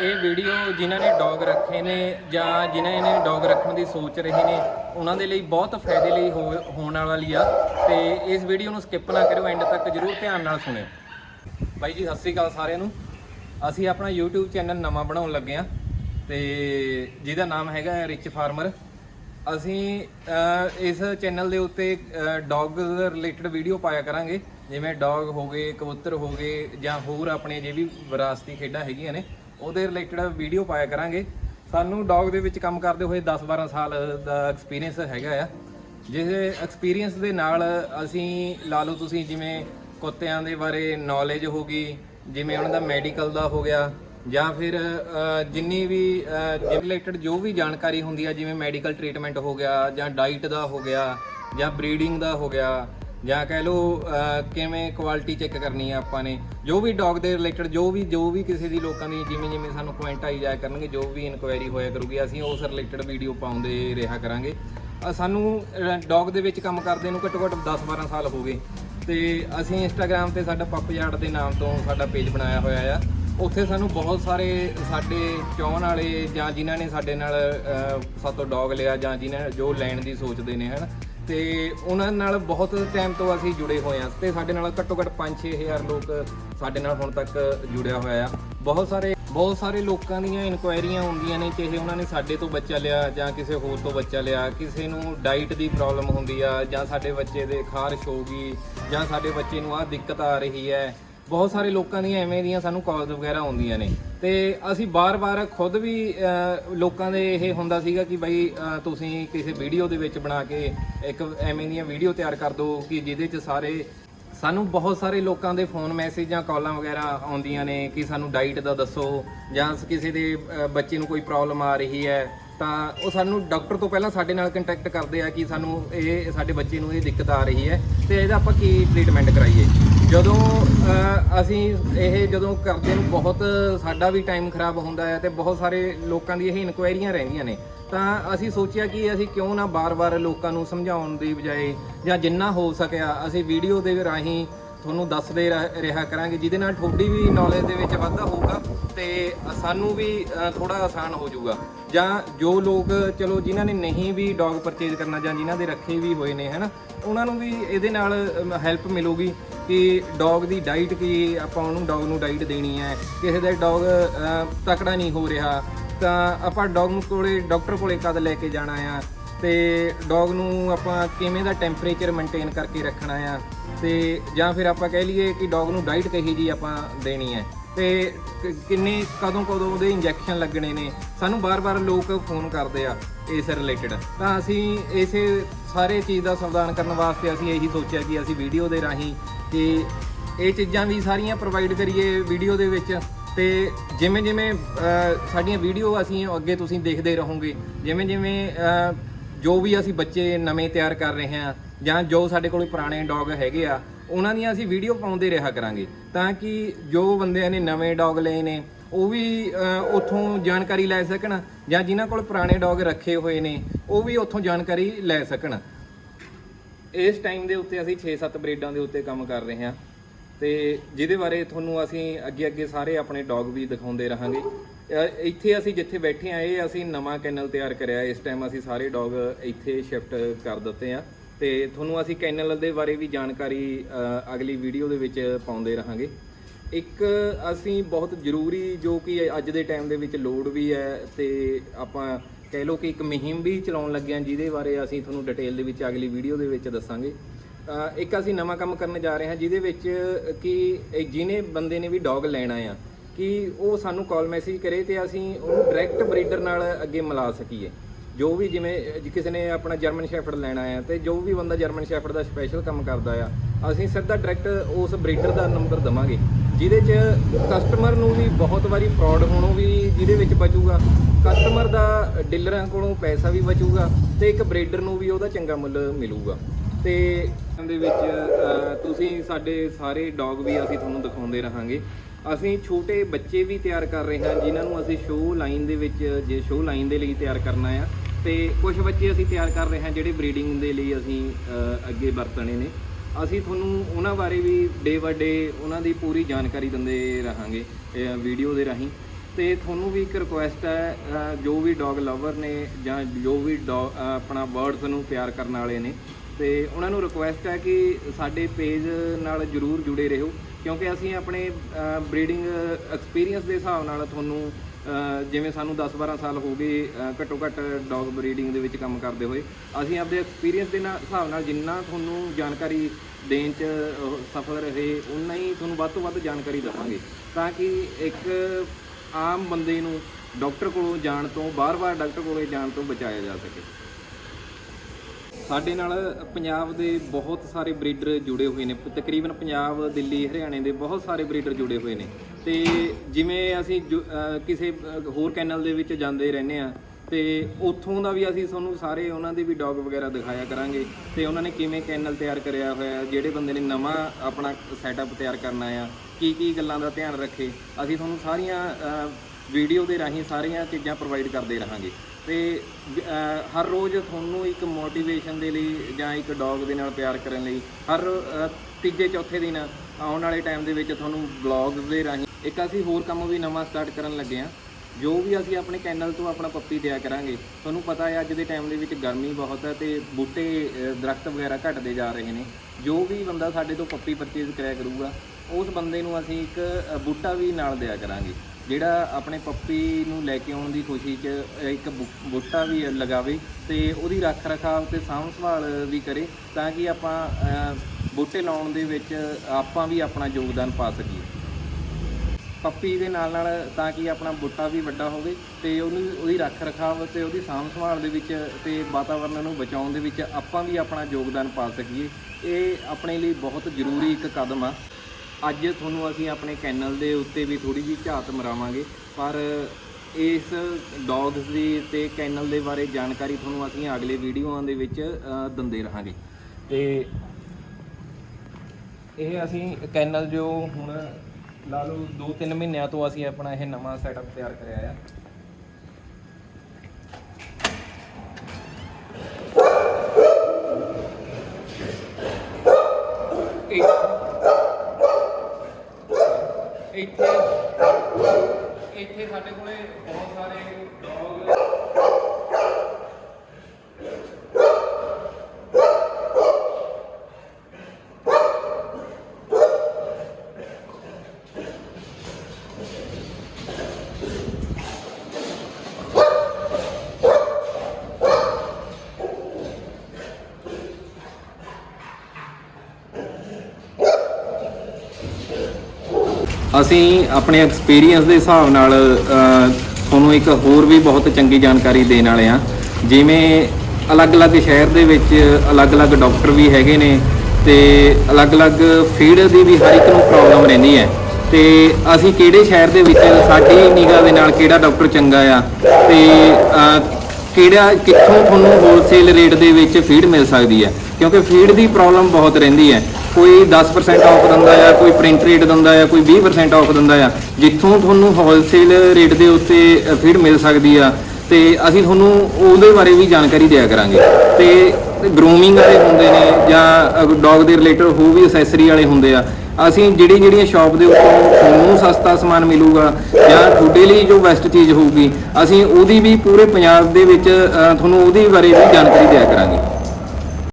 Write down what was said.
ਇਹ ਵੀਡੀਓ ਜਿਨ੍ਹਾਂ ਨੇ ਡੌਗ ਰੱਖੇ ਨੇ ਜਾਂ ਜਿਨ੍ਹਾਂ ਨੇ ਡੌਗ ਰੱਖਣ ਦੀ ਸੋਚ ਰਹੇ ਨੇ, ਉਹਨਾਂ ਦੇ ਲਈ ਬਹੁਤ ਫਾਇਦੇ ਲਈ ਹੋ- ਹੋਣ ਵਾਲੀ ਆ। ਤੇ ਇਸ ਵੀਡੀਓ ਨੂੰ ਸਕਿਪ ਨਾ ਕਰਿਓ, ਐਂਡ ਤੱਕ ਜਰੂਰ ਧਿਆਨ ਨਾਲ ਸੁਣਿਓ। ਬਾਈ ਜੀ, ਸਤਿ ਸ੍ਰੀ ਅਕਾਲ ਸਾਰਿਆਂ ਨੂੰ। ਅਸੀਂ ਆਪਣਾ YouTube ਚੈਨਲ ਨਵਾਂ ਬਣਾਉਣ ਲੱਗੇ ਆ, ਤੇ ਜਿਹਦਾ ਨਾਮ ਹੈਗਾ ਰਿਚ ਫਾਰਮਰ ਅਸੀਂ ਇਸ ਚੈਨਲ ਦੇ ਉੱਤੇ ਡੌਗ ਰਿਲੇਟਡ ਵੀਡੀਓ ਪਾਇਆ ਕਰਾਂਗੇ। ਜਿਵੇਂ ਡੌਗ ਹੋ ਗਏ, ਕਬੂਤਰ ਹੋ ਗਏ, ਜਾਂ ਹੋਰ ਆਪਣੇ ਜੇ ਵੀ ਵਿਰਾਸਤੀ ਖੇਡਾਂ ਹੈਗੀਆਂ ਨੇ ਉਹਦੇ ਰਿਲੇਟਡ ਵੀਡੀਓ ਪਾਇਆ ਕਰਾਂਗੇ। ਸਾਨੂੰ ਡੌਗ ਦੇ ਵਿੱਚ ਕੰਮ ਕਰਦੇ ਹੋਏ 10-12 ਸਾਲ ਦਾ ਐਕਸਪੀਰੀਅੰਸ ਹੈਗਾ ਆ। ਜਿਸ ਐਕਸਪੀਰੀਅੰਸ ਦੇ ਨਾਲ ਅਸੀਂ ਲਾ ਲਓ ਤੁਸੀਂ ਜਿਵੇਂ ਕੁੱਤਿਆਂ ਦੇ ਬਾਰੇ ਨੌਲੇਜ ਹੋ ਗਈ, ਜਿਵੇਂ ਉਹਨਾਂ ਦਾ ਮੈਡੀਕਲ ਦਾ ਹੋ ਗਿਆ, ਜਾਂ ਫਿਰ ਜਿੰਨੀ ਵੀ ਰਿਲੇਟਡ ਜੋ ਵੀ ਜਾਣਕਾਰੀ ਹੁੰਦੀ ਆ, ਜਿਵੇਂ ਮੈਡੀਕਲ ਟ੍ਰੀਟਮੈਂਟ ਹੋ ਗਿਆ ਜਾਂ ਡਾਈਟ ਦਾ ਹੋ ਗਿਆ ਜਾਂ ਬਰੀਡਿੰਗ ਦਾ ਹੋ ਗਿਆ ਜਾਂ ਕਹਿ ਲਓ ਕਿਵੇਂ ਕੁਆਲਿਟੀ ਚੈੱਕ ਕਰਨੀ ਆ ਆਪਾਂ ਨੇ ਜੋ ਵੀ ਡੌਗ ਦੇ ਰਿਲੇਟਡ ਜੋ ਵੀ ਜੋ ਵੀ ਕਿਸੇ ਦੀ ਲੋਕਾਂ ਦੀ ਜਿਵੇਂ ਜਿਵੇਂ ਸਾਨੂੰ ਕਮੈਂਟ ਆਈ ਜਾਇਆ ਕਰਨਗੇ ਜੋ ਵੀ ਇਨਕੁਆਇਰੀ ਹੋਇਆ ਕਰੂਗੀ ਅਸੀਂ ਉਸ ਰਿਲੇਟਡ ਵੀਡੀਓ ਪਾਉਂਦੇ ਰਿਹਾ ਕਰਾਂਗੇ। ਸਾਨੂੰ ਡੌਗ ਦੇ ਵਿੱਚ ਕੰਮ ਕਰਦੇ ਨੂੰ ਘੱਟੋ ਘੱਟ 10-12 ਸਾਲ ਹੋ ਗਏ। ਤੇ ਅਸੀਂ ਇੰਸਟਾਗ੍ਰam ਤੇ ਸਾਡਾ ਪੱਪ ਯਾਰਡ ਦੇ ਨਾਮ ਤੋਂ ਸਾਡਾ ਪੇਜ ਬਣਾਇਆ ਹੋਇਆ ਆ। ਉੱਥੇ ਸਾਨੂੰ ਬਹੁਤ ਸਾਰੇ ਸਾਡੇ ਚਾਹਣ ਵਾਲੇ ਜਾਂ ਜਿਨ੍ਹਾਂ ਨੇ ਸਾਡੇ ਨਾਲ ਅਹ, ਸਾਤੋਂ ਡੌਗ ਲਿਆ ਜਾਂ ਜਿਨ੍ਹਾਂ ਜੋ ਲੈਣ ਦੀ ਸੋਚਦੇ ਨੇ ਹਨ ਤੇ ਉਹਨਾਂ ਨਾਲ ਬਹੁਤ ਟਾਈਮ ਤੋਂ ਅਸੀਂ ਜੁੜੇ ਹੋਏ ਹਾਂ ਤੇ ਸਾਡੇ ਨਾਲ ਘੱਟੋ ਘੱਟ 5-6000 ਲੋਕ ਸਾਡੇ ਨਾਲ ਹੁਣ ਤੱਕ ਜੁੜਿਆ ਹੋਇਆ ਆ। ਬਹੁਤ ਸਾਰੇ ਬਹੁਤ ਸਾਰੇ ਲੋਕਾਂ ਦੀਆਂ ਇਨਕੁਆਇਰੀਆਂ ਹੁੰਦੀਆਂ ਨੇ, ਚਾਹੇ ਉਹਨਾਂ ਨੇ ਸਾਡੇ ਤੋਂ ਬੱਚਾ ਲਿਆ ਜਾਂ ਕਿਸੇ ਹੋਰ ਤੋਂ ਬੱਚਾ ਲਿਆ, ਕਿਸੇ ਨੂੰ ਡਾਈਟ ਦੀ ਪ੍ਰੋਬਲਮ ਹੁੰਦੀ ਆ ਜਾਂ ਸਾਡੇ ਬੱਚੇ ਦੇ ਖਾਰਸ਼ ਹੋ ਗਈ ਜਾਂ ਸਾਡੇ ਬੱਚੇ ਨੂੰ ਆਹ ਦਿੱਕਤ ਆ ਰਹੀ ਹੈ। ਬਹੁਤ ਸਾਰੇ ਲੋਕਾਂ ਦੀਆਂ ਐਵੇਂ ਦੀਆਂ ਸਾਨੂੰ ਕਾਲਸ ਵਗੈਰਾ ਆਉਂਦੀਆਂ ਨੇ। ਤੇ ਅਸੀਂ ਬਾਰ-ਬਾਰ ਖੁਦ ਵੀ ਲੋਕਾਂ ਦੇ ਇਹ ਹੁੰਦਾ ਸੀਗਾ ਕਿ ਬਈ ਤੁਸੀਂ ਕਿਸੇ ਵੀਡੀਓ ਦੇ ਵਿੱਚ ਬਣਾ ਕੇ ਇੱਕ ਐਵੇਂ ਦੀਆਂ ਵੀਡੀਓ ਤਿਆਰ ਕਰ ਦਿਓ ਕਿ ਜਿਹਦੇ 'ਚ ਸਾਰੇ, ਸਾਨੂੰ ਬਹੁਤ ਸਾਰੇ ਲੋਕਾਂ ਦੇ ਫੋਨ ਮੈਸੇਜ ਜਾਂ ਕਾਲਾਂ ਵਗੈਰਾ ਆਉਂਦੀਆਂ ਨੇ ਕਿ ਸਾਨੂੰ ਡਾਈਟ ਦਾ ਦੱਸੋ ਜਾਂ ਕਿਸੇ ਦੇ ਬੱਚੇ ਨੂੰ ਕੋਈ ਪ੍ਰੋਬਲਮ ਆ ਰਹੀ ਹੈ। ਤਾਂ ਉਹ ਸਾਨੂੰ ਡਾਕਟਰ ਤੋਂ ਪਹਿਲਾਂ ਸਾਡੇ ਨਾਲ ਕੰਟੈਕਟ ਕਰਦੇ ਆ ਕਿ ਸਾਨੂੰ ਇਹ, ਸਾਡੇ ਬੱਚੇ ਨੂੰ ਇਹ ਦਿੱਕਤ ਆ ਰਹੀ ਹੈ ਤੇ ਇਹਦਾ ਆਪਾਂ ਕੀ ਟ੍ਰੀਟਮੈਂਟ ਕਰਾਈਏ। ਜਦੋਂ ਅਸੀਂ ਇਹ ਜਦੋਂ ਕਰਦੇ ਨੂੰ ਬਹੁਤ ਸਾਡਾ ਵੀ ਟਾਈਮ ਖਰਾਬ ਹੁੰਦਾ ਹੈ ਤੇ ਬਹੁਤ ਸਾਰੇ ਲੋਕਾਂ ਦੀ ਇਹ ਇਨਕੁਆਇਰੀਆਂ ਰਹਿੰਦੀਆਂ ਨੇ। ਤਾਂ ਅਸੀਂ ਸੋਚਿਆ ਕਿ ਅਸੀਂ ਕਿਉਂ ਨਾ ਬਾਰ-ਬਾਰ ਲੋਕਾਂ ਨੂੰ ਸਮਝਾਉਣ ਦੀ ਬਜਾਏ ਜਾਂ ਜਿੰਨਾ ਹੋ ਸਕਿਆ, ਅਸੀਂ ਵੀਡੀਓ ਦੇ ਰਾਹੀਂ ਤੁਹਾਨੂੰ ਦੱਸਦੇ ਰਹਿ- ਰਿਹਾ ਕਰਾਂਗੇ, ਜਿਹਦੇ ਨਾਲ ਤੁਹਾਡੀ ਵੀ ਨੌਲੇਜ ਦੇ ਵਿੱਚ ਵਾਧਾ ਹੋਊਗਾ ਤੇ ਸਾਨੂੰ ਵੀ ਥੋੜਾ ਆਸਾਨ ਹੋ ਜਾਊਗਾ। ਜਾਂ ਜੋ ਲੋਕ, ਚਲੋ, ਜਿਨ੍ਹਾਂ ਨੇ ਨਹੀਂ ਵੀ ਡੌਗ ਪਰਚੇਜ਼ ਕਰਨਾ ਜਾਂ ਜਿਨ੍ਹਾਂ ਦੇ ਰੱਖੇ ਵੀ ਹੋਏ ਨੇ, ਹਨਾ, ਉਹਨਾਂ ਨੂੰ ਵੀ ਇਹਦੇ ਨਾਲ ਹੈਲਪ ਮਿਲੂਗੀ ਕਿ ਡੌਗ ਦੀ ਡਾਈਟ ਕੀ, ਆਪਾਂ ਉਹਨੂੰ ਡੌਗ ਨੂੰ ਡਾਈਟ ਦੇਣੀ ਹੈ, ਕਿਸੇ ਦਾ ਡੌਗ ਤਕੜਾ ਨਹੀਂ ਹੋ ਰਿਹਾ, ਤਾਂ ਆਪਾਂ ਡੌਗ ਨੂੰ ਕੋਲੇ ਡਾਕਟਰ ਕੋਲੇ ਕਦ ਲੈ ਕੇ ਜਾਣਾ ਆ? ਤੇ ਡੌਗ ਨੂੰ ਆਪਾਂ ਕਿਵੇਂ ਦਾ ਟੈਂਪਰੇਚਰ ਮੇਨਟੇਨ ਕਰਕੇ ਰੱਖਣਾ ਆ ਤੇ ਜਾਂ ਫਿਰ ਆਪਾਂ ਕਹਿ ਲਈਏ ਕਿ ਡੌਗ ਨੂੰ ਡਾਈਟ ਕਹੀ ਜੀ ਆਪਾਂ ਦੇਣੀ ਹੈ। ਤੇ ਕਿੰਨੇ ਕਦੋਂ ਕਦੋਂ ਉਹਦੇ ਇੰਜੈਕਸ਼ਨ ਲੱਗਣੇ ਨੇ, ਸਾਨੂੰ ਬਾਰ-ਬਾਰ ਲੋਕ ਫੋਨ ਕਰਦੇ ਆ ਇਸ ਰਿਲੇਟਡ ਤਾਂ ਅਸੀਂ ਇਸੇ ਸਾਰੇ ਚੀਜ਼ ਦਾ ਸੰਵਿਧਾਨ ਕਰਨ ਵਾਸਤੇ ਅਸੀਂ ਇਹੀ ਸੋਚਿਆ ਕਿ ਅਸੀਂ ਵੀਡੀਓ ਦੇ ਰਾਹੀਂ ਕਿ ਇਹ ਚੀਜ਼ਾਂ ਵੀ ਸਾਰੀਆਂ ਪ੍ਰੋਵਾਈਡ ਕਰੀਏ ਵੀਡੀਓ ਦੇ ਵਿੱਚ। ਤੇ ਜਿਵੇਂ ਜਿਵੇਂ ਸਾਡੀਆਂ ਵੀਡੀਓ ਅਸੀਂ ਅੱਗੇ ਤੁਸੀਂ ਦੇਖਦੇ ਰਹੋਗੇ ਜਿਵੇਂ ਜਿਵੇਂ ਜੋ ਵੀ ਅਸੀਂ ਬੱਚੇ ਨਵੇਂ ਤਿਆਰ ਕਰ ਰਹੇ ਹਾਂ ਜਾਂ ਜੋ ਸਾਡੇ ਕੋਲ ਪੁਰਾਣੇ ਡੌਗ ਹੈਗੇ ਆ, ਉਹਨਾਂ ਦੀਆਂ ਅਸੀਂ ਵੀਡੀਓ ਪਾਉਂਦੇ ਰਿਹਾ ਕਰਾਂਗੇ। ਤਾਂ ਕਿ ਜੋ ਬੰਦਿਆਂ ਨੇ ਨਵੇਂ ਡੌਗ ਲਏ ਨੇ, ਉਹ ਵੀ ਉੱਥੋਂ ਜਾਣਕਾਰੀ ਲੈ ਸਕਣ ਜਾਂ ਜਿਨ੍ਹਾਂ ਕੋਲ ਪੁਰਾਣੇ ਡੌਗ ਰੱਖੇ ਹੋਏ ਨੇ, ਉਹ ਵੀ ਉੱਥੋਂ ਜਾਣਕਾਰੀ ਲੈ ਸਕਣ। ਇਸ ਟਾਈਮ ਦੇ ਉੱਤੇ ਅਸੀਂ 6-7 ਬਰੀਡਾਂ ਦੇ ਉੱਤੇ ਕੰਮ ਕਰ ਰਹੇ ਹਾਂ। ਤੇ ਜਿਹਦੇ ਬਾਰੇ ਤੁਹਾਨੂੰ ਅਸੀਂ ਅੱਗੇ ਅੱਗੇ ਸਾਰੇ ਆਪਣੇ ਡੌਗ ਵੀ ਦਿਖਾਉਂਦੇ ਰਹਾਂਗੇ। ਅਹ ਇੱਥੇ ਅਸੀਂ ਜਿੱਥੇ ਬੈਠੇ ਆ ਇਹ ਅਸੀਂ ਨਵਾਂ ਕੈਨਲ ਤਿਆਰ ਕਰਿਆ ਇਸ ਟਾਈਮ ਅਸੀਂ ਸਾਰੇ ਡੌਗ ਇੱਥੇ ਸ਼ਿਫਟ ਕਰ ਦਿੱਤੇ ਆ ਤੇ ਤੁਹਾਨੂੰ ਅਸੀਂ ਕੈਨਲ ਦੇ ਬਾਰੇ ਵੀ ਜਾਣਕਾਰੀ ਅਹ, ਅਗਲੀ ਵੀਡੀਓ ਦੇ ਵਿੱਚ ਪਾਉਂਦੇ ਰਹਾਂਗੇ। ਇੱਕ ਅਸੀਂ ਬਹੁਤ ਜ਼ਰੂਰੀ ਜੋ ਕਿ ਅੱਜ ਦੇ ਟਾਈਮ ਦੇ ਵਿੱਚ ਲੋੜ ਵੀ ਹੈ ਤੇ ਆਪਾਂ ਕਹਿ ਲਓ ਕਿ ਇੱਕ ਮੁਹਿੰਮ ਵੀ ਚਲਾਉਣ ਲੱਗੇ ਹਾਂ ਜਿਹਦੇ ਬਾਰੇ ਅਸੀਂ ਤੁਹਾਨੂੰ ਡਿਟੇਲ ਦੇ ਵਿੱਚ ਅਗਲੀ ਵੀਡੀਓ ਦੇ ਵਿੱਚ ਦੱਸਾਂਗੇ। ਅ, ਇੱਕ ਅਸੀਂ ਨਵਾਂ ਕੰਮ ਕਰਨ ਜਾ ਰਹੇ ਹਾਂ ਜਿਹਦੇ ਵਿੱਚ ਕਿ ਇਹ ਜਿਹਨੇ ਬੰਦੇ ਨੇ ਵੀ ਡੌਗ ਲੈਣਾ ਆ। ਕਿ ਉਹ ਸਾਨੂੰ ਕਾਲ ਮੈਸੇਜ ਕਰੇ ਤੇ ਅਸੀਂ ਉਹਨੂੰ ਡਾਇਰੈਕਟ ਬਰੀਡਰ ਨਾਲ ਅੱਗੇ ਮਿਲਾ ਸਕੀਏ। ਜੋ ਵੀ ਜਿਵੇਂ ਕਿਸੇ ਨੇ ਆਪਣਾ ਜਰਮਨ ਸ਼ੈਫਰਡ ਲੈਣਾ ਆ ਤੇ ਜੋ ਵੀ ਬੰਦਾ ਜਰਮਨ ਸ਼ੈਫਰਡ ਦਾ ਸਪੈਸ਼ਲ ਕੰਮ ਕਰਦਾ ਆ, ਅਸੀਂ ਸਿੱਧਾ ਡਾਇਰੈਕਟ ਉਸ ਬਰੀਡਰ ਦਾ ਨੰਬਰ ਦਵਾਂਗੇ, ਜਿਹਦੇ 'ਚ ਕਸਟਮਰ ਨੂੰ ਵੀ ਬਹੁਤ ਵਾਰੀ ਫਰਾਡ ਹੋਣੋਂ ਵੀ ਜਿਹਦੇ ਵਿੱਚ ਬਚੂਗਾ। ਕਸਟਮਰ ਦਾ ਡੀਲਰਾਂ ਕੋਲੋਂ ਪੈਸਾ ਵੀ ਬਚੂਗਾ ਤੇ ਇੱਕ ਬਰੀਡਰ ਨੂੰ ਵੀ ਉਹਦਾ ਚੰਗਾ ਮੁੱਲ ਮਿਲੂਗਾ। ਤੇ ਦੇ ਵਿੱਚ ਤੁਸੀਂ ਸਾਡੇ ਸਾਰੇ ਡੌਗ ਵੀ ਅਸੀਂ ਤੁਹਾਨੂੰ ਦਿਖਾਉਂਦੇ ਰਹਾਂਗੇ। ਅਸੀਂ ਛੋਟੇ ਬੱਚੇ ਵੀ ਤਿਆਰ ਕਰ ਰਹੇ ਹਾਂ, ਜਿਨ੍ਹਾਂ ਨੂੰ ਅਸੀਂ ਸ਼ੋਅ ਲਾਈਨ ਦੇ ਵਿੱਚ, ਜੇ ਸ਼ੋਅ ਲਾਈਨ ਦੇ ਲਈ ਤਿਆਰ ਕਰਨਾ ਆ। ਤੇ ਕੁਝ ਬੱਚੇ ਅਸੀਂ ਤਿਆਰ ਕਰ ਰਹੇ ਹਾਂ ਜਿਹੜੇ ਬਰੀਡਿੰਗ ਦੇ ਲਈ ਅਸੀਂ ਅੱਗੇ ਵਰਤਣੇ ਨੇ। ਅਸੀਂ ਤੁਹਾਨੂੰ ਉਹਨਾਂ ਬਾਰੇ ਵੀ ਡੇ ਬਾਏ ਡੇ ਉਹਨਾਂ ਦੀ ਪੂਰੀ ਜਾਣਕਾਰੀ ਦਿੰਦੇ ਰਹਾਂਗੇ ਵੀਡੀਓ ਦੇ ਰਾਹੀਂ। ਤੇ ਤੁਹਾਨੂੰ ਵੀ ਇੱਕ ਰਿਕੁਐਸਟ ਹੈ ਜੋ ਵੀ ਡੌਗ ਲਵਰ ਨੇ ਜਾਂ ਜੋ ਵੀ ਡੌਗ ਆਪਣਾ ਬਰਡਸ ਨੂੰ ਪਿਆਰ ਕਰਨ ਵਾਲੇ ਨੇ, ਤੇ ਉਹਨਾਂ ਨੂੰ ਰਿਕੁਐਸਟ ਹੈ ਕਿ ਸਾਡੇ ਪੇਜ ਨਾਲ ਜਰੂਰ ਜੁੜੇ ਰਹੋ। ਕਿਉਂਕਿ ਅਸੀਂ ਆਪਣੇ ਬਰੀਡਿੰਗ ਐਕਸਪੀਰੀਅੰਸ ਦੇ ਹਿਸਾਬ ਨਾਲ ਤੁਹਾਨੂੰ ਜਿਵੇਂ ਸਾਨੂੰ 10-12 ਸਾਲ ਹੋ ਗਏ ਘੱਟੋ ਘੱਟ ਡੌਗ ਬਰੀਡਿੰਗ ਦੇ ਵਿੱਚ ਕੰਮ ਕਰਦੇ ਹੋਏ, ਅਸੀਂ ਆਪਦੇ ਐਕਸਪੀਰੀਅੰਸ ਦੇ ਨਾਲ ਹਿਸਾਬ ਨਾਲ ਜਿੰਨਾ ਤੁਹਾਨੂੰ ਜਾਣਕਾਰੀ ਦੇਣ ਚ ਸਫਲ ਰਹੇ, ਉਨਾ ਹੀ ਤੁਹਾਨੂੰ ਵੱਧ ਤੋਂ ਵੱਧ ਜਾਣਕਾਰੀ ਦੇਵਾਂਗੇ। ਤਾਂ ਕਿ ਇੱਕ ਆਮ ਬੰਦੇ ਨੂੰ ਡਾਕਟਰ ਕੋਲੋਂ ਜਾਣ ਤੋਂ, ਬਾਰ-ਬਾਰ ਡਾਕਟਰ ਕੋਲੇ ਜਾਣ ਤੋਂ ਬਚਾਇਆ ਜਾ ਸਕੇ। ਸਾਡੇ ਨਾਲ ਪੰਜਾਬ ਦੇ ਬਹੁਤ ਸਾਰੇ ਬਰੀਡਰ ਜੁੜੇ ਹੋਏ ਨੇ। ਤਕਰੀਬਨ ਪੰਜਾਬ, ਦਿੱਲੀ, ਹਰਿਆਣੇ ਦੇ ਬਹੁਤ ਸਾਰੇ ਬਰੀਡਰ ਜੁੜੇ ਹੋਏ ਨੇ। ਤੇ ਜਿਵੇਂ ਅਸੀਂ ਜੁ- ਕਿਸੇ ਹੋਰ ਕੈਨਲ ਦੇ ਵਿੱਚ ਜਾਂਦੇ ਰਹਿੰਦੇ ਆ ਤੇ ਉੱਥੋਂ ਦਾ ਵੀ ਅਸੀਂ ਤੁਹਾਨੂੰ ਸਾਰੇ ਉਹਨਾਂ ਦੇ ਵੀ ਡੌਗ ਵਗੈਰਾ ਦਿਖਾਇਆ ਕਰਾਂਗੇ। ਤੇ ਉਹਨਾਂ ਨੇ ਕਿਵੇਂ ਕੈਨਲ ਤਿਆਰ ਕਰਿਆ ਹੋਇਆ, ਜਿਹੜੇ ਬੰਦੇ ਨੇ ਨਵਾਂ ਆਪਣਾ ਸੈਟਅਪ ਤਿਆਰ ਕਰਨਾ ਆ ਕੀ ਕੀ ਗੱਲਾਂ ਦਾ ਧਿਆਨ ਰੱਖੇ, ਅਸੀਂ ਤੁਹਾਨੂੰ ਸਾਰੀਆਂ ਵੀਡੀਓ ਦੇ ਰਾਹੀਂ ਸਾਰੀਆਂ ਚੀਜ਼ਾਂ ਪ੍ਰੋਵਾਈਡ ਕਰਦੇ ਰਹਾਂਗੇ। ਤੇ ਹਰ ਰੋਜ਼ ਤੁਹਾਨੂੰ ਇੱਕ ਮੋਟੀਵੇਸ਼ਨ ਦੇ ਲਈ ਜਾਂ ਇੱਕ ਡੌਗ ਦੇ ਨਾਲ ਪਿਆਰ ਕਰਨ ਲਈ, ਹਰ ਤੀਜੇ, ਚੌਥੇ ਦਿਨ ਆਉਣ ਵਾਲੇ ਟਾਈਮ ਦੇ ਵਿੱਚ ਤੁਹਾਨੂੰ ਬਲੌਗਸ ਦੇ ਰਾਹੀਂ ਇੱਕ ਅਸੀਂ ਹੋਰ ਕੰਮ ਵੀ ਨਵਾਂ ਸਟਾਰਟ ਕਰਨ ਲੱਗੇ ਹਾਂ। ਜੋ ਵੀ ਅਸੀਂ ਆਪਣੇ ਕੈਨਲ ਤੋਂ ਆਪਣਾ ਪੱਪੀ ਦਿਆ ਕਰਾਂਗੇ, ਤੁਹਾਨੂੰ ਪਤਾ ਹੈ ਅੱਜ ਦੇ ਟਾਈਮ ਦੇ ਵਿੱਚ ਗਰਮੀ ਬਹੁਤ ਹੈ ਤੇ ਬੂਟੇ ਦਰਖਤ ਵਗੈਰਾ ਘਟਦੇ ਜਾ ਰਹੇ ਨੇ। ਜੋ ਵੀ ਬੰਦਾ ਸਾਡੇ ਤੋਂ ਪੱਪੀ ਪਰਚੇਜ਼ ਕਰਿਆ ਕਰੂਗਾ, ਉਸ ਬੰਦੇ ਨੂੰ ਅਸੀਂ ਇੱਕ ਬੂਟਾ ਵੀ ਨਾਲ ਦਿਆ ਕਰਾਂਗੇ। ਜਿਹੜਾ ਆਪਣੇ ਪੱਪੀ ਨੂੰ ਲੈ ਕੇ ਆਉਣ ਦੀ ਖੁਸ਼ੀ 'ਚ ਇੱਕ ਬੂ- ਬੂਟਾ ਵੀ ਲਗਾਵੇ ਤੇ ਉਹਦੀ ਰੱਖ ਰਖਾਵ ਤੇ ਸਾਂਭ ਸੰਭਾਲ ਵੀ ਕਰੇ ਤਾਂ ਕਿ ਆਪਾਂ ਅ, ਬੂਟੇ ਲਾਉਣ ਦੇ ਵਿੱਚ ਆਪਾਂ ਵੀ ਆਪਣਾ ਯੋਗਦਾਨ ਪਾ ਸਕੀਏ। ਪੱਪੀ ਦੇ ਨਾਲ ਨਾਲ ਤਾਂ ਕਿ ਆਪਣਾ ਬੂਟਾ ਵੀ ਵੱਡਾ ਹੋਵੇ ਤੇ ਉਹਨੂੰ ਉਹਦੀ ਰੱਖ ਰਖਾਵ ਤੇ ਉਹਦੀ ਸਾਂਭ ਸੰਭਾਲ ਦੇ ਵਿੱਚ ਤੇ ਵਾਤਾਵਰਨ ਨੂੰ ਬਚਾਉਣ ਦੇ ਵਿੱਚ ਆਪਾਂ ਵੀ ਆਪਣਾ ਯੋਗਦਾਨ ਪਾ ਸਕੀਏ। ਇਹ ਆਪਣੇ ਲਈ ਬਹੁਤ ਜ਼ਰੂਰੀ ਇੱਕ ਕਦਮ ਆ। ਅੱਜ ਤੁਹਾਨੂੰ ਅਸੀਂ ਆਪਣੇ ਕੈਨਲ ਦੇ ਉੱਤੇ ਵੀ ਥੋੜੀ ਜਿਹੀ ਝਾਤ ਮਰਾਵਾਂਗੇ, ਪਰ ਇਸ ਡੌਗਸ ਦੀ ਤੇ ਕੈਨਲ ਦੇ ਬਾਰੇ ਜਾਣਕਾਰੀ ਤੁਹਾਨੂੰ ਅਸੀਂ ਅਗਲੇ ਵੀਡੀਓਆਂ ਦੇ ਵਿੱਚ ਦਿੰਦੇ ਰਹਾਂਗੇ। ਤੇ ਇਹ ਅਸੀਂ ਕੈਨਲ ਜੋ ਹੁਣ ਲਾ ਲਓ 2-3 ਮਹੀਨਿਆਂ ਤੋਂ ਅਸੀਂ ਆਪਣਾ ਇਹ ਨਵਾਂ ਸੈਟਅਪ ਤਿਆਰ ਕਰਿਆ ਆ। ਇੱਥੇ ਸਾਡੇ ਕੋਲੇ ਬਹੁਤ ਸਾਰੇ ਡੌਗ ਅਸੀਂ ਆਪਣੇ ਐਕਸਪੀਰੀਅੰਸ ਦੇ ਹਿਸਾਬ ਨਾਲ ਤੁਹਾਨੂੰ ਇੱਕ ਹੋਰ ਵੀ ਬਹੁਤ ਚੰਗੀ ਜਾਣਕਾਰੀ ਦੇਣ ਵਾਲੇ ਆ ਜਿਵੇਂ ਅਲੱਗ-ਅਲੱਗ ਸ਼ਹਿਰ ਦੇ ਵਿੱਚ ਅਲੱਗ-ਅਲੱਗ ਡਾਕਟਰ ਵੀ ਹੈਗੇ ਨੇ ਤੇ ਅਲੱਗ-ਅਲੱਗ ਫੀਡ ਦੀ ਵੀ ਹਰ ਇੱਕ ਨੂੰ ਪ੍ਰੋਬਲਮ ਰਹਿੰਦੀ ਹੈ। ਤੇ ਅਸੀਂ ਕਿਹੜੇ ਸ਼ਹਿਰ ਦੇ ਵਿੱਚ, ਸਾਡੀ ਨਿਗਾਹ ਦੇ ਨਾਲ ਕਿਹੜਾ ਡਾਕਟਰ ਚੰਗਾ ਆ ਤੇ ਕਿਹੜਾ, ਕਿੱਥੋਂ ਤੁਹਾਨੂੰ ਹੋਲਸੇਲ ਰੇਟ ਦੇ ਵਿੱਚ ਫੀਡ ਮਿਲ ਸਕਦੀ ਹੈ। ਕਿਉਂਕਿ ਫੀਡ ਦੀ ਪ੍ਰੋਬਲਮ ਬਹੁਤ ਰਹਿੰਦੀ ਹੈ। ਕੋਈ 10% ਆਫ ਦਿੰਦਾ ਆ, ਕੋਈ ਪ੍ਰਿੰਟ ਰੇਟ ਦਿੰਦਾ ਆ, ਕੋਈ 20% ਆਫ ਦਿੰਦਾ ਆ, ਜਿੱਥੋਂ ਤੁਹਾਨੂੰ ਹੋਲਸੇਲ ਰੇਟ ਦੇ ਉੱਤੇ ਫੀਡ ਮਿਲ ਸਕਦੀ ਆ। ਤੇ ਅਸੀਂ ਤੁਹਾਨੂੰ ਉਹਦੇ ਬਾਰੇ ਵੀ ਜਾਣਕਾਰੀ ਦਿਆ ਕਰਾਂਗੇ। ਤੇ ਗਰੂਮਿੰਗ ਵਾਲੇ ਹੁੰਦੇ ਨੇ ਜਾਂ ਡੌਗ ਦੇ ਰਿਲੇਟਡ ਹੋ ਵੀ ਅਸੈਸਰੀ ਵਾਲੇ ਹੁੰਦੇ ਆ, ਅਸੀਂ ਜਿਹੜੀ ਜਿਹੜੀਆਂ ਸ਼ਾਪ ਦੇ ਉੱਤੋਂ ਤੁਹਾਨੂੰ ਸਸਤਾ ਸਮਾਨ ਮਿਲੂਗਾ ਜਾਂ ਤੁਹਾਡੇ ਲਈ ਜੋ ਬੈਸਟ ਚੀਜ਼ ਹੋਊਗੀ, ਅਸੀਂ ਉਹਦੀ ਵੀ ਪੂਰੇ ਪੰਜਾਬ ਦੇ ਵਿੱਚ ਤੁਹਾਨੂੰ ਉਹਦੇ ਬਾਰੇ ਵੀ ਜਾਣਕਾਰੀ ਦਿਆ ਕਰਾਂਗੇ।